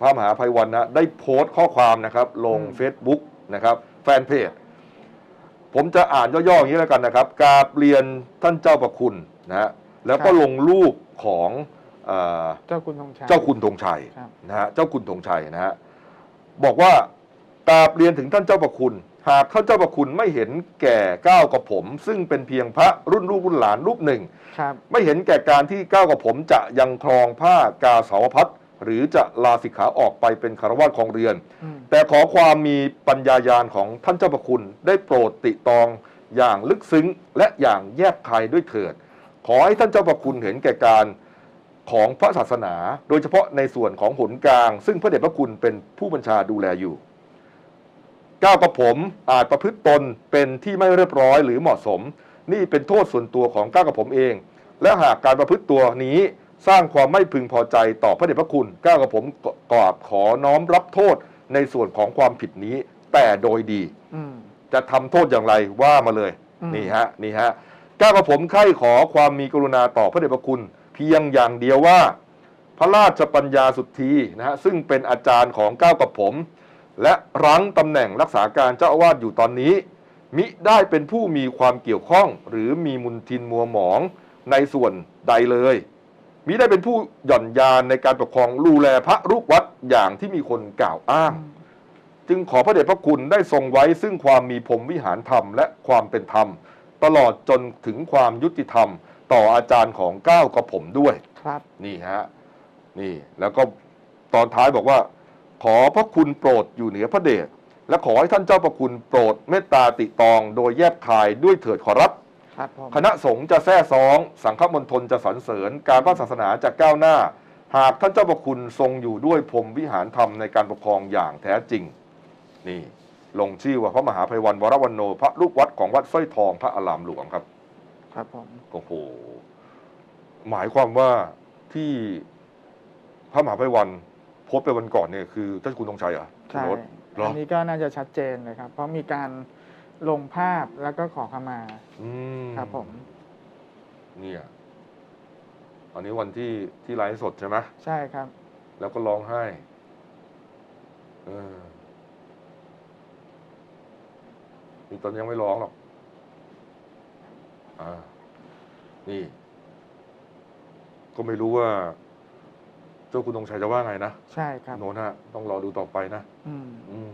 พระมหาภัยวันนะได้โพสต์ข้อความนะครับ ลงอืม Facebook นะครับ แฟนเพจ ผมจะอ่านย่อๆอย่างนี้แล้วกันนะครับกราบเรียนท่านเจ้าประคุณนะฮะแล้วก็ลงรูปของเออเจ้าคุณธงชัย เจ้าคุณธงชัยครับ นะฮะเจ้าคุณธงชัยนะฮะบอกว่ากราบเรียนถึงท่านเจ้าประคุณ หากท่านเจ้าประคุณไม่เห็นแก่ก้าวกับผม ซึ่งเป็นเพียงพระรุ่นลูกรุ่นหลานรูปหนึ่ง ครับ ไม่เห็นแก่การที่ก้าวกับผมจะยังครองผ้ากาสาวพัด หรือจะลาสิกขาออกไปเป็นคารวาสของเรือนอืมแต่ขอความมีปัญญายาณของท่านเจ้าประคุณได้โปรดติตองอย่างลึกซึ้งและอย่างแยบคายด้วยเถิด ขอให้ท่านเจ้าประคุณเห็นแก่การของพระศาสนา โดยเฉพาะในส่วนของหนกลาง ซึ่งพระเดชพระคุณเป็นผู้บัญชาดูแลอยู่ก้าวกับผมอาจประพฤติตนเป็นที่ไม่เรียบร้อยหรือเหมาะสม นี่เป็นโทษส่วนตัวของก้าวกับผมเอง และหากการประพฤติตัวนี้ สร้างความไม่พึงพอใจต่อพระเดชพระคุณก้าวกับผมกราบขอน้อมรับโทษในส่วนของความผิดนี้ แต่โดยดีอืมจะทำโทษอย่างไรว่ามาเลยอืมนี่ฮะนี่ฮะก้าวกับผมใคร่ขอความมีกรุณาต่อพระเดชพระคุณ เพียงอย่างเดียวว่า พระราชปัญญาสุทธีนะฮะซึ่งเป็นอาจารย์ของก้าวกับผม และรั้งตำแหน่งรักษาการเจ้าอาวาสอยู่ตอนนี้ มิได้เป็นผู้มีความเกี่ยวข้อง หรือมีมุนทินมัวหมองในส่วนใดเลย มิได้เป็นผู้หย่อนยานในการปกครองดูแลพระลูกวัดอย่างที่มีคนกล่าวอ้าง จึงขอพระเดชพระคุณได้ทรงไว้ซึ่งความมีพรหมวิหารธรรมและความเป็นธรรม ตลอดจนถึงความยุติธรรม ต่ออาจารย์ของก้าวกับผมด้วยครับนี่ฮะนี่แล้วก็ตอนท้ายบอกว่า ขอพระคุณโปรดอยู่เหนือพระเดชและขอให้ท่านเจ้าประคุณโปรดเมตตาติตองโดยแยบคายด้วยเถิดขอรับ ครับผมคณะสงฆ์จะแท้ซอง สังฆมณฑลจะสรรเสริญ การพระศาสนาจะก้าวหน้า หากท่านเจ้าประคุณทรงอยู่ด้วยพรหมวิหารธรรมในการปกครองอย่างแท้จริง นี่ลงชื่อว่าพระมหาภัยวันวรวันโน พระลูกวัดของวัดสร้อยทองพระอารามหลวงครับ ครับผมโอ้โหหมายความว่าที่พระมหาภัยวันโพสต์ไปวันก่อนเนี่ยคือเจ้าคุณธงชัยเหรอใช่คุณโน้ตเหรออันนี้ก็น่าจะชัดเจนเลยครับ เพราะมีการ ลงภาพแล้วก็ขอขมาอืมครับผม เนี่ยอันนี้วันที่ที่ไลฟ์สดใช่ไหมใช่ครับ แล้วก็ร้องไห้เออนี่ตอนยังไม่ร้องหรอก อ่า นี่ ก็ไม่รู้ว่า เจ้าคุณธงชัยจะว่าไงนะใช่ครับโน้นฮะ ต้องรอดูต่อไปนะ อืม อืม